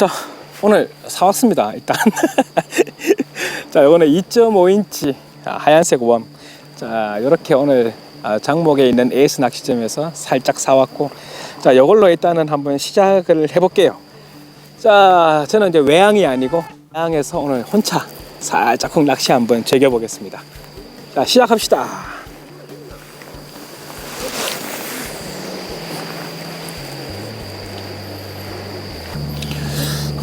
자, 오늘 사왔습니다. 일단. 자, 이거는 2.5인치 하얀색 웜. 자, 이렇게 오늘 아, 장목에 있는 에이스 낚시점에서 살짝 사왔고, 자, 이걸로 일단은 한번 시작을 해볼게요. 자, 저는 이제 외항이 아니고 외항에서 오늘 혼자 살짝 낚시 한번 즐겨보겠습니다. 자, 시작합시다.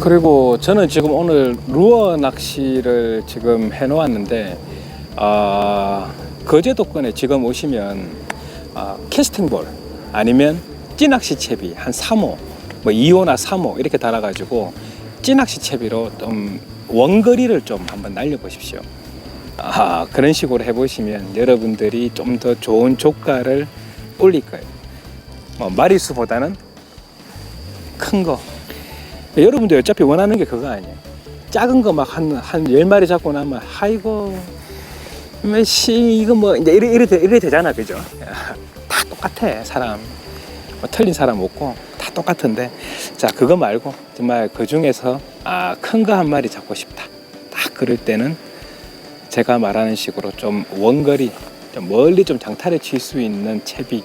그리고 저는 지금 오늘 루어 낚시를 지금 해 놓았는데 아 거제도권에 지금 오시면 아, 캐스팅볼 아니면 찌낚시 채비 한 3호 뭐 2호나 3호 이렇게 달아 가지고 찌낚시 채비로 좀 원거리를 좀 한번 날려 보십시오. 아 그런 식으로 해 보시면 여러분들이 좀 더 좋은 조가를 올릴 거예요. 뭐 마리수보다는 큰 거. 여러분들 어차피 원하는 게 그거 아니에요. 작은 거 막 한 한 열 마리 잡고 나면 아이고 뭐씨 이거 뭐 이제 이래 이래 되- 이래 되잖아 그죠? 다 똑같아 사람 뭐 틀린 사람 없고 다 똑같은데 자 그거 말고 정말 그 중에서 아 큰 거 한 마리 잡고 싶다 딱 그럴 때는 제가 말하는 식으로 좀 원거리 좀 멀리 좀 장타를 칠 수 있는 채비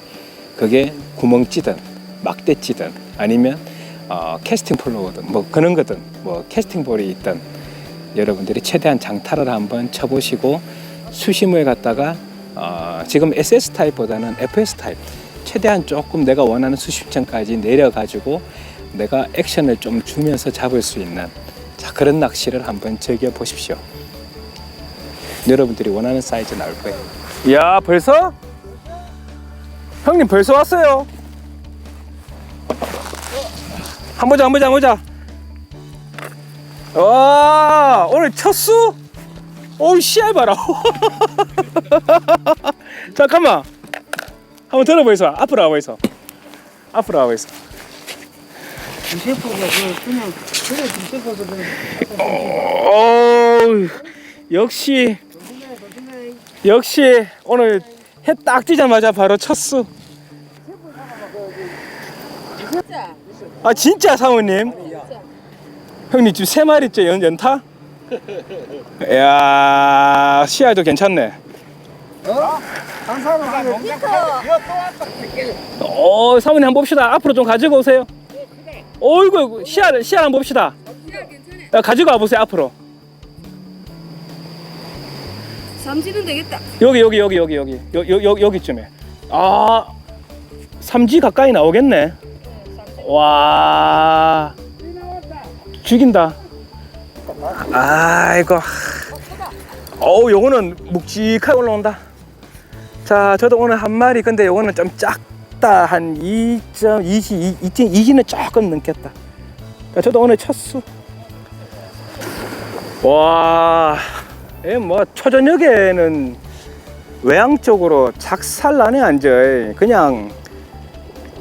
그게 구멍찌든 막대찌든 아니면 어, 캐스팅 폴로거든 뭐 그런 거든 뭐 캐스팅 볼이 있든 여러분들이 최대한 장타를 한번 쳐보시고 수심을 갖다가 어, 지금 SS 타입보다는 FS 타입 최대한 조금 내가 원하는 수심층까지 내려가지고 내가 액션을 좀 주면서 잡을 수 있는 자 그런 낚시를 한번 즐겨 보십시오. 여러분들이 원하는 사이즈 나올 거예요. 야 벌써? 형님 벌써 왔어요. 한 보자 한 보자 한 보자. 와 오늘 첫 수? 어우 씨알 봐라. 잠깐만. 한번 들어보이소. 앞으로 와보이소. 앞으로 와보이소. 어우 역시 역시 오늘 해 딱 뜨자마자 바로 첫 수. 진짜 아 진짜 사모님? 형님 지금 세 마리째 연, 연타? 이야 씨알도 괜찮네. 하면 어 사모님 한번 봅시다. 앞으로 좀 가지고 오세요. 어이구 씨알 씨알 한번 봅시다. 시야. 야, 가지고 와보세요 앞으로. 삼지는 되겠다. 여기 여기 여기 여기 여기. 여, 여, 여, 여기쯤에 아 삼지 가까이 나오겠네 와. 죽인다. 아이고 어우 요거는 묵직하게 올라온다. 자 저도 오늘 한 마리 근데 요거는 좀 작다. 한 2.2지 2.2지는 조금 넘겠다. 자, 저도 오늘 첫 수. 와, 예, 뭐 초저녁에는 외양 쪽으로 작살나네 앉아. 그냥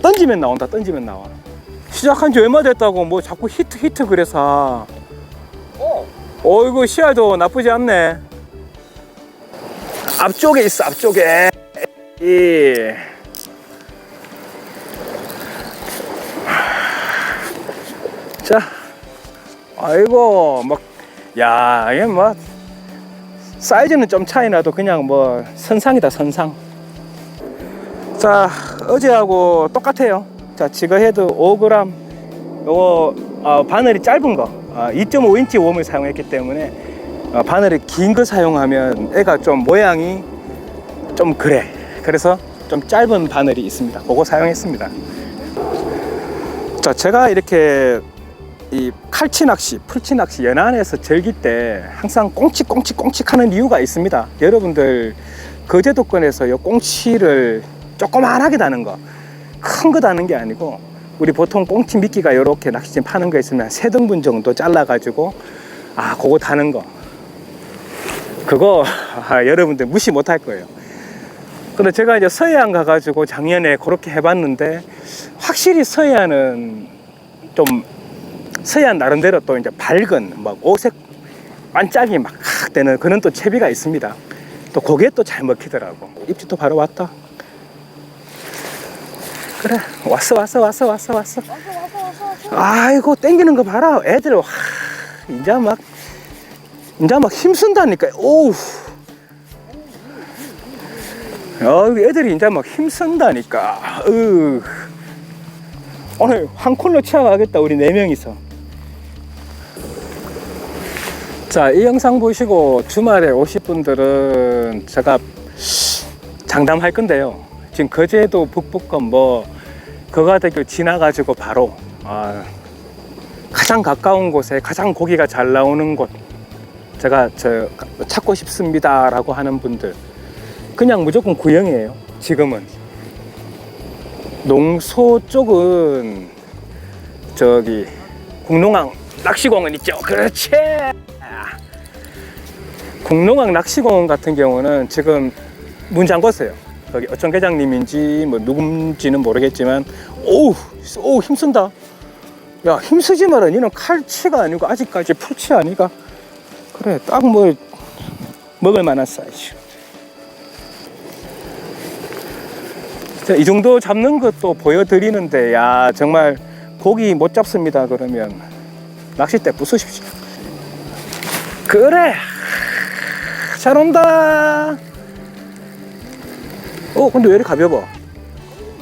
던지면 나온다. 던지면 나와. 시작한 지 얼마 됐다고 뭐 자꾸 히트 히트 그래서. 어. 어이구 시야도 나쁘지 않네. 앞쪽에 있어 앞쪽에. 이. 자, 아이고 막 야, 이게 뭐 사이즈는 좀 차이 나도 그냥 뭐 선상이다 선상. 자, 어제하고 똑같아요. 자, 지거 헤드 5g. 요거 아, 바늘이 짧은 거, 아, 2.5인치 웜을 사용했기 때문에 아, 바늘이 긴 거 사용하면 애가 좀 모양이 좀 그래. 그래서 좀 짧은 바늘이 있습니다. 그거 사용했습니다. 자, 제가 이렇게 이 칼치 낚시, 풀치 낚시 연안에서 즐길 때 항상 꽁치 꽁치 꽁치 하는 이유가 있습니다. 여러분들 거제도권에서 이 꽁치를 조그만하게 다는 거, 큰 거 다는 게 아니고 우리 보통 꽁치 미끼가 이렇게 낚시점 파는 거 있으면 세 등분 정도 잘라가지고 아 그거 다는 거 그거 아, 여러분들 무시 못 할 거예요. 근데 제가 이제 서해안 가가지고 작년에 그렇게 해봤는데 확실히 서해안은 좀 서해안 나름대로 또 이제 밝은 막 오색 반짝이 막 되는 그런 또 채비가 있습니다. 또 그게 또 잘 먹히더라고. 입질도 바로 왔다. 그래 왔어 왔어 왔어 왔어 왔어. 아이고 땡기는 거 봐라. 애들 와 이제 막 이제 막 힘쓴다니까. 오우. 어 애들이 이제 막 힘쓴다니까. 으 오늘 한 콜로 치워가겠다 우리 네 명이서. 자 이 영상 보시고 주말에 오실 분들은 제가 장담할 건데요. 지금 거제도 북북권 뭐 거가대교 지나가지고 바로 아, 가장 가까운 곳에 가장 고기가 잘 나오는 곳 제가 저 찾고 싶습니다 라고 하는 분들 그냥 무조건 구형이에요 지금은. 농소 쪽은 저기 국농항 낚시공원 있죠? 그렇지! 국농항 낚시공원 같은 경우는 지금 문 잠궜어요 거기 어촌 계장님인지 뭐 누군지는 모르겠지만 오우 오 힘쓴다. 야 힘쓰지 마라 니는 칼치가 아니고 아직까지 풀치 아니가. 그래 딱 뭐 먹을 만한 사이즈. 자, 이 정도 잡는 것도 보여드리는데 야 정말 고기 못 잡습니다 그러면. 낚싯대 부수십시오. 그래! 잘 온다 어 근데 왜 이렇게 가벼워?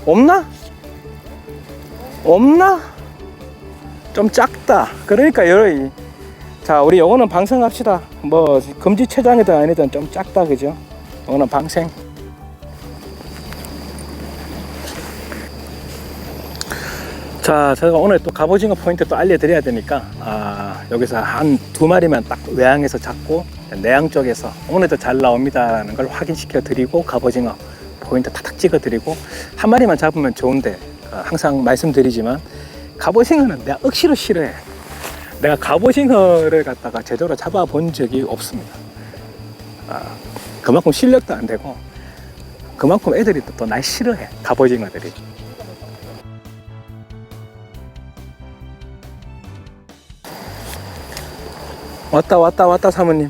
없나? 없나? 좀 작다. 그러니까 여러분 자 우리 요거는 방생합시다. 뭐 금지 체장이든 아니든 좀 작다 그죠? 요거는 방생. 자 제가 오늘 또 갑오징어 포인트 또 알려드려야 되니까 아, 여기서 한 두 마리만 딱 외항에서 잡고 내양 쪽에서 오늘도 잘 나옵니다 라는 걸 확인시켜 드리고 갑오징어 포인트 탁탁 찍어 드리고 한 마리만 잡으면 좋은데 어, 항상 말씀드리지만 갑오징어는 내가 억지로 싫어해. 내가 갑오징어를 갖다가 제대로 잡아본 적이 없습니다. 아, 그만큼 실력도 안 되고 그만큼 애들이 또 날 싫어해 갑오징어들이. 왔다 왔다 왔다 사모님.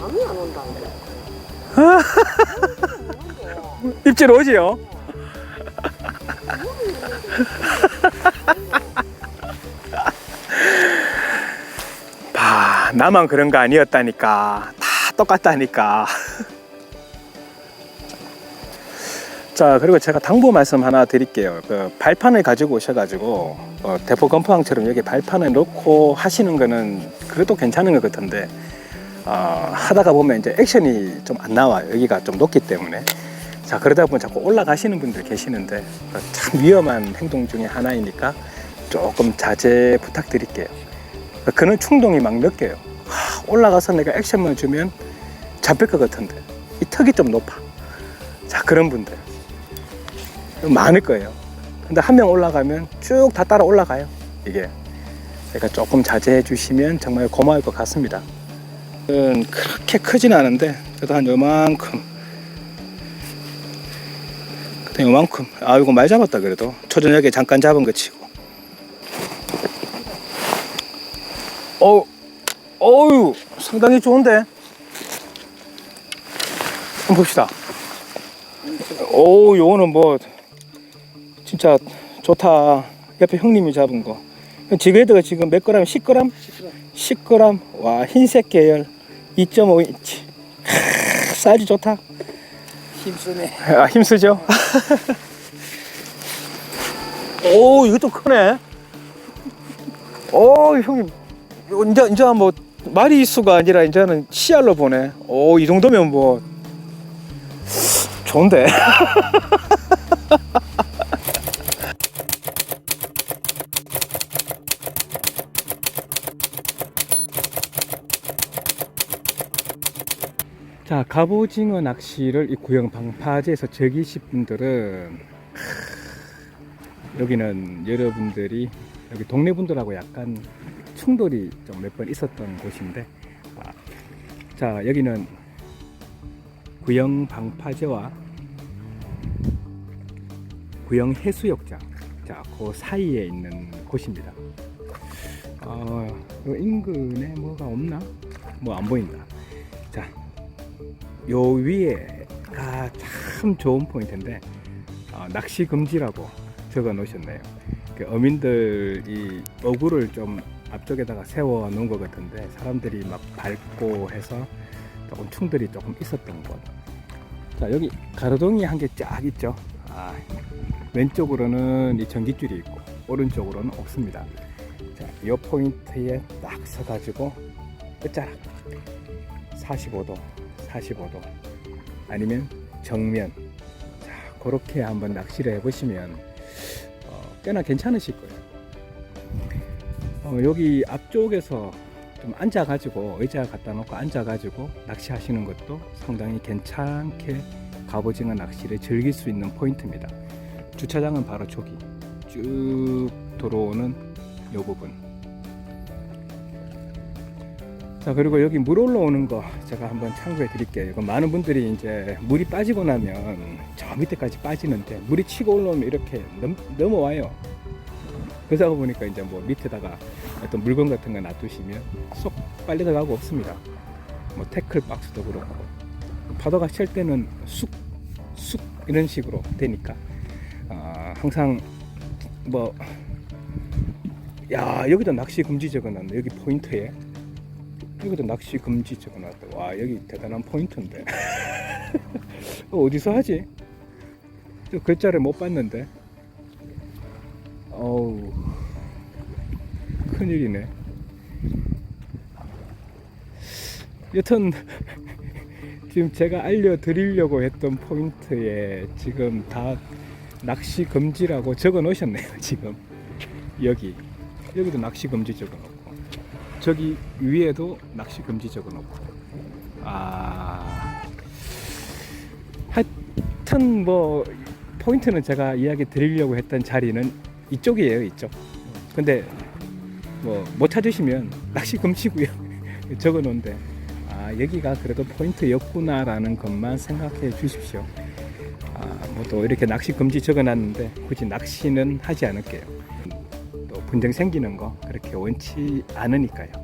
감이 안 온다. 입질 오지요? 봐, 나만 그런 거 아니었다니까. 다 똑같다니까. 자, 그리고 제가 당부 말씀 하나 드릴게요. 그 발판을 가지고 오셔가지고, 어, 대포 건포항처럼 여기 발판을 놓고 하시는 거는 그래도 괜찮은 것 같은데, 어, 하다가 보면 이제 액션이 좀 안 나와요. 여기가 좀 높기 때문에. 자, 그러다 보면 자꾸 올라가시는 분들 계시는데, 어, 참 위험한 행동 중에 하나이니까 조금 자제 부탁드릴게요. 그는 충동이 막 느껴요. 하, 올라가서 내가 액션만 주면 잡힐 것 같은데, 이 턱이 좀 높아. 자, 그런 분들. 많을 거예요. 근데 한 명 올라가면 쭉 다 따라 올라가요. 이게. 그러니까 조금 자제해 주시면 정말 고마울 것 같습니다. 은 그렇게 크진 않은데 그래도 한 요만큼 요만큼. 아 이거 많이 잡았다 그래도. 초저녁에 잠깐 잡은 거 치고. 어우 어우 상당히 좋은데? 한번 봅시다. 오 요거는 뭐 진짜 좋다. 옆에 형님이 잡은 거. 지그헤드가 지금 몇 그램? 10g? 10g 와 흰색 계열. 2.5인치. 사이즈 좋다 힘쓰네. 아 힘쓰죠? 오 이것도 크네. 오 형님. 이제 이제 뭐 마리수가 아니라 이제는 씨알로 보네. 오 이 정도면 뭐. 좋은데 자, 갑오징어 낚시를 이 구형 방파제에서 즐기실 분들은 크, 여기는 여러분들이 여기 동네 분들하고 약간 충돌이 좀 몇 번 있었던 곳인데 아, 자 여기는 구형 방파제와 구형 해수욕장 자그 사이에 있는 곳입니다. 어, 요 인근에 뭐가 없나? 뭐 안 보인다. 자, 요 위에가 참 좋은 포인트인데 아, 어, 낚시 금지라고 적어 놓으셨네요. 그 어민들이 어구를 좀 앞쪽에다가 세워 놓은 것 같은데 사람들이 막 밟고 해서 조금 충돌이 조금 있었던 곳. 자 여기 가로등이 한 개 쫙 있죠. 아, 왼쪽으로는 이 전기줄이 있고 오른쪽으로는 없습니다. 자, 이 포인트에 딱 서가지고 끝자락 45도, 45도 아니면 정면 자 그렇게 한번 낚시를 해보시면 어, 꽤나 괜찮으실 거예요. 어, 여기 앞쪽에서 좀 앉아가지고 의자 갖다 놓고 앉아가지고 낚시하시는 것도 상당히 괜찮게 갑오징어 낚시를 즐길 수 있는 포인트입니다. 주차장은 바로 저기 쭉 들어오는 이 부분. 자 그리고 여기 물 올라오는 거 제가 한번 참고해 드릴게요. 이거 많은 분들이 이제 물이 빠지고 나면 저 밑에까지 빠지는데 물이 치고 올라오면 이렇게 넘, 넘어와요. 그러다 보니까 이제 뭐 밑에다가 어떤 물건 같은 거 놔두시면 쏙 빨리 들어가고 없습니다. 뭐 태클 박스도 그렇고 파도가 칠 때는 쑥, 쑥 이런 식으로 되니까 아, 항상 뭐 야 여기도 낚시 금지 적어놨네 여기 포인트에 여기도 낚시 금지 적어놨다. 와 여기 대단한 포인트인데. 어, 어디서 하지? 저 글자를 못 봤는데. 어우 큰일이네. 여튼 지금 제가 알려드리려고 했던 포인트에 지금 다 낚시 금지라고 적어 놓으셨네요 지금. 여기. 여기도 낚시 금지 적어 놓고 저기 위에도 낚시 금지 적어 놓고. 아. 하여튼 뭐 포인트는 제가 이야기 드리려고 했던 자리는 이쪽이에요 이쪽. 근데 뭐 못 찾으시면 낚시 금지고요. 적어 놓은데. 아 여기가 그래도 포인트였구나라는 것만 생각해 주십시오. 아, 뭐또 이렇게 낚시 금지 적어놨는데 굳이 낚시는 하지 않을게요. 또 분쟁 생기는 거 그렇게 원치 않으니까요.